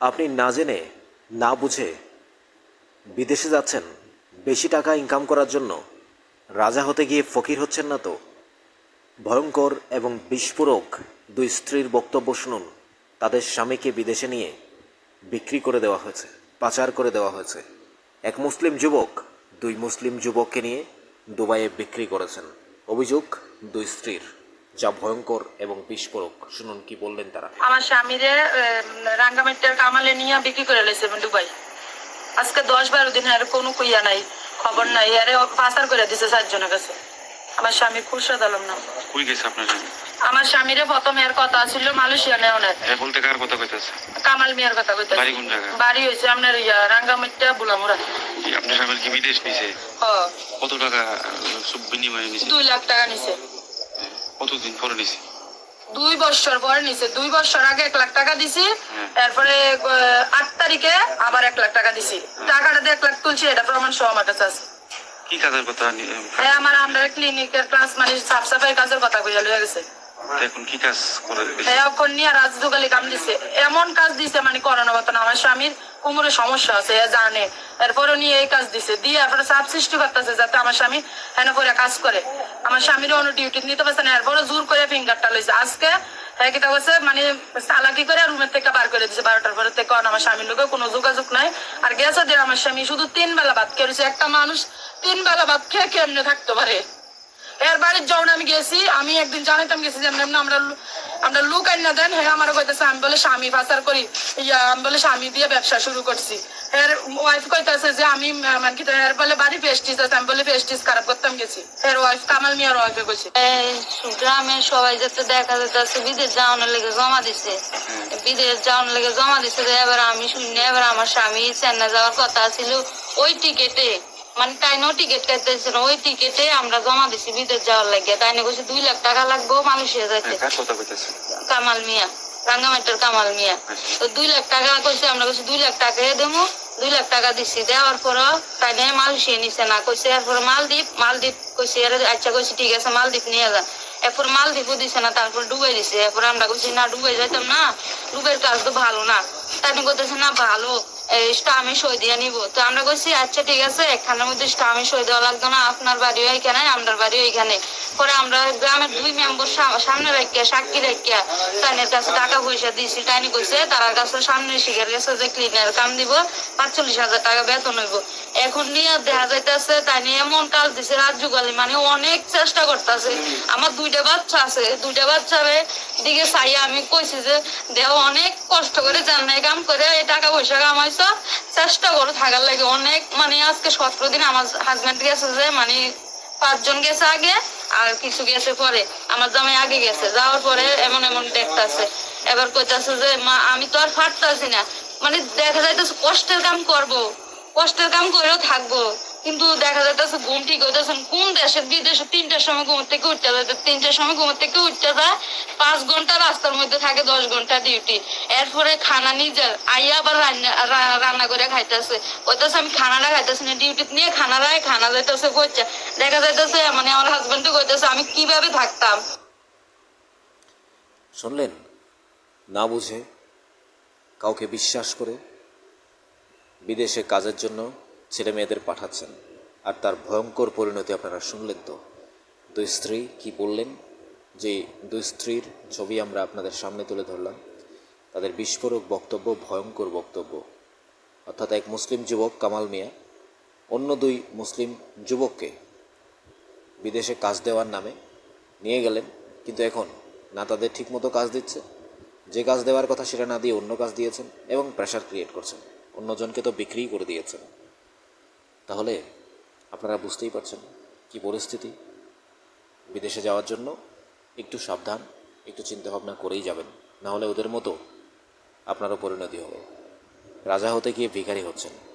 আপনি না জেনে, না বুঝে বিদেশে যাচ্ছেন, বেশি টাকা ইনকাম করার জন্য, রাজা হতে গিয়ে ফকির হচ্ছেন না তো? ভয়ঙ্কর এবং বিস্ফোরক দুই স্ত্রীর বক্তব্য শুনুন, তাদের স্বামীকে বিদেশে নিয়ে বিক্রি করে দেওয়া হয়েছে, পাচার করে দেওয়া হয়েছে। এক মুসলিম যুবক, দুই মুসলিম যুবককে নিয়ে দুবাইয়ে বিক্রি করেছেন। অভিযোগ, দুই স্ত্রীর। যা ভয়ঙ্কর এবং বিস্ফোরক। শুনুন কি বললেন তারা। আমার স্বামীরে রাঙ্গামাটির কামালে নিয়ে বিক্রি করে লেছে দুবাই। আজকে দশ বারো দিন আর কোনো কুইয়া নাই খবর নাই আরে পাচার করে দিছে চারজনের কাছে। আমার স্বামী খুরশাদ আলম না কই গেছে আপনার স্বামী? আমার স্বামীরে প্রথম এর কথা ছিল মালয়েশিয়া নেওয়ার। এ বলতে কার কথা কইতাছে? কামাল মিয়ার কথা কইতে বাড়ি কোন জায়গায়? বাড়ি হয়েছে আপনার ইয়া রাঙ্গামাটিয়া বুলামুরা আপনার স্বামীর কি বিদেশ নিছে? হ। কত টাকা বিনিময়ে নিছে? দুই লাখ টাকা নিছে। কতদিন পরে নিছে? দুই বছর পরে নিছে। দুই বছর আগে এক লাখ টাকা দিছি হ্যাঁ। তারপরে আহ, আট তারিখে আবার এক লাখ টাকা দিছি। টাকাটা দিয়ে এক লাখ তুলছি এটা প্রমাণ সহ আমার কাছে আছে। কি কাজের কথা? হ্যাঁ আমার আমরা ক্লিনিকের ক্লাস মানে সাফ সাফাই কাজের কথা কইয়া হয়ে গেছে। এখন কি কাজ করে এখন নিয়ে রাজদুগালি কাম দিছে। এমন কাজ দিছে মানে করানো মতো আমার স্বামীর কোমরে সমস্যা আছে, এ জানে। এরপরে নিয়ে এই কাজ দিছে। দিয়ে এরপরে চাপ সৃষ্টি করতেছে যাতে আমার স্বামী হেন করে কাজ করে। আমার স্বামীর অন্য ডিউটি নিতে পারছে না। এরপরে জোর করে ফিঙ্গারটা লইছে। আজকে হ্যাঁ করছে মানে চালাকি করে রুমের থেকে বার করে দিছে। বারোটার পরে থেকে আমার স্বামীর লোকে কোনো যোগাযোগ নাই। আর গেছে দিয়ে আমার স্বামী শুধু তিন বেলা ভাত খেয়েছে একটা মানুষ তিন বেলা ভাত খেয়ে কেমনে থাকতে পারে? এর বাড়ির যখন আমি গেছি, আমি একদিন জানাইতাম গেছি যে আমরা আমরা লুক আইনা দেন। হ্যাঁ আমার কইতেছে, আমি বলে স্বামী পাচার করি। ইয়া, আমি বলে স্বামী দিয়ে ব্যবসা শুরু করছি। ওয়াইফ কইতেছে যে, আমি মানে কি এর বলে বাড়ি পেস্টিস আছে, আমি বলে পেস্টিস খারাপ করতাম গেছি। এর ওয়াইফ কামাল মিয়ার ওয়াইফে কইছে গ্রামে সবাই যাতে দেখা যাচ্ছে, বিদেশ যাওয়ানোর লেগে জমা দিছে। বিদেশ যাওয়ানোর লেগে জমা দিছে এবার আমি শুনি এবার আমার স্বামী চেন্নাই যাওয়ার কথা ছিল ওই টিকেটে মানে তাই নো টিকিট কাটতেছিল ওই টিকেটে আমরা জমা দিছি বিদেশ যাওয়ার লাগে তাই না কইছে দুই লাখ টাকা লাগবে মালয়েশিয়া যাইতে। কথা কইতাছে। কামাল মিয়া রাঙ্গামাটির কামাল মিয়া। তো দুই লাখ টাকা কইছে আমরা কইছি দুই লাখ টাকা দেবো দুই লাখ টাকা দিছি। দেওয়ার পরও তাই নিয়ে মালয়েশিয়া নিছে না। কইছে এরপরে মালদ্বীপ মালদ্বীপ। কইছে আচ্ছা কইছি ঠিক আছে মালদ্বীপ নিয়ে যা। এরপর মালদ্বীপও দিছে না তারপর ডুবাই দিছে। এরপর আমরা কইছি না ডুবাই যাইতাম না। ডুবের কাজ তো ভালো না। তাই নিয়ে কইতেছে না ভালো। স্টামে সই দিয়ে নিব। তো আমরা কইছি আচ্ছা ঠিক আছে, একখানের মধ্যে স্টামে সই দেওয়া লাগতো না, আপনার বাড়িও এখানে বাড়িও এখানে পরে আমরা গ্রামের দুই মেম্বার সামনে রাখিয়া, সাক্ষী রাখিয়া কাছে টাকা পয়সা দিয়েছি। তাইনি কইছে, তার কাছে সামনে গেছে যে ক্লিনার কাম দিব, পাঁচচল্লিশ হাজার টাকা বেতন হইব। এখন নিয়ে দেখা যাইতেছে তাই নিয়ে এমন কাজ দিছে রাত মানে অনেক চেষ্টা করতেছে। আমার দুইটা বাচ্চা আছে দুইটা বাচ্চারে দিকে চাইয়া আমি কইছি যে দেহ অনেক কষ্ট করে জান্নায় কাম করে এই টাকা পয়সা কামাইছ চেষ্টা করে থাকার লাগে। অনেক মানে আজকে সতেরো দিন আমার হাজবেন্ড গেছে যে মানে পাঁচজন গেছে আগে, আর কিছু গেছে পরে। আমার জামাই আগে গেছে। যাওয়ার পরে এমন এমন দেখতাছে। এবার যে, মা, আমি তো আর ফাটতাছি না। মানে দেখা যাইতেছে কষ্টের কাম করব। কষ্টের কাম করেও থাকব। কিন্তু দেখা যাইতেছে ঘুম ঠিক হইতেছে কোন দেশে? বিদেশে তিনটার সময় ঘুম থেকে উঠতে যায়? তিনটার সময় ঘুম থেকে উঠতে যায়? পাঁচ ঘণ্টা রাস্তার মধ্যে থাকে, দশ ঘণ্টা ডিউটি এরপরে খানা নিজের, আইয়া আবার রান্না রান্না করে খাইতেছে। কইতেছে, আমি খানাটা খাইতেছি না ডিউটি নিয়ে খানা রায় খানা যাইতেছে কইছে। দেখা যাইতেছে মানে আমার হাজবেন্ডও কইতেছে, আমি কীভাবে থাকতাম? শুনলেন? না বুঝে কাউকে বিশ্বাস করে বিদেশে কাজের জন্য ছেলে মেয়েদের পাঠাচ্ছেন। আর তার ভয়ঙ্কর পরিণতি আপনারা শুনলেন তো? দুই স্ত্রী কি বললেন? যে দুই স্ত্রীর ছবি আমরা আপনাদের সামনে তুলে ধরলাম, তাদের বিস্ফোরক বক্তব্য, ভয়ঙ্কর বক্তব্য। অর্থাৎ এক মুসলিম যুবক, কামাল মিয়া, অন্য দুই মুসলিম যুবককে বিদেশে কাজ দেওয়ার নামে নিয়ে গেলেন, কিন্তু এখন না তাদের ঠিকমতো কাজ দিচ্ছে। যে কাজ দেওয়ার কথা সেটা না দিয়ে অন্য কাজ দিয়েছেন এবং প্রেশার ক্রিয়েট করছেন। অন্যজনকে তো বিক্রিই করে দিয়েছেন। তাহলে আপনারা বুঝতেই পারছেন কি পরিস্থিতি। বিদেশে যাওয়ার জন্য একটু সাবধান, একটু চিন্তা ভাবনা করেই যাবেন। নাহলে ওদের মতো আপনারও পরিণতি হবে। রাজা হতে গিয়ে ভিখারি হচ্ছেন।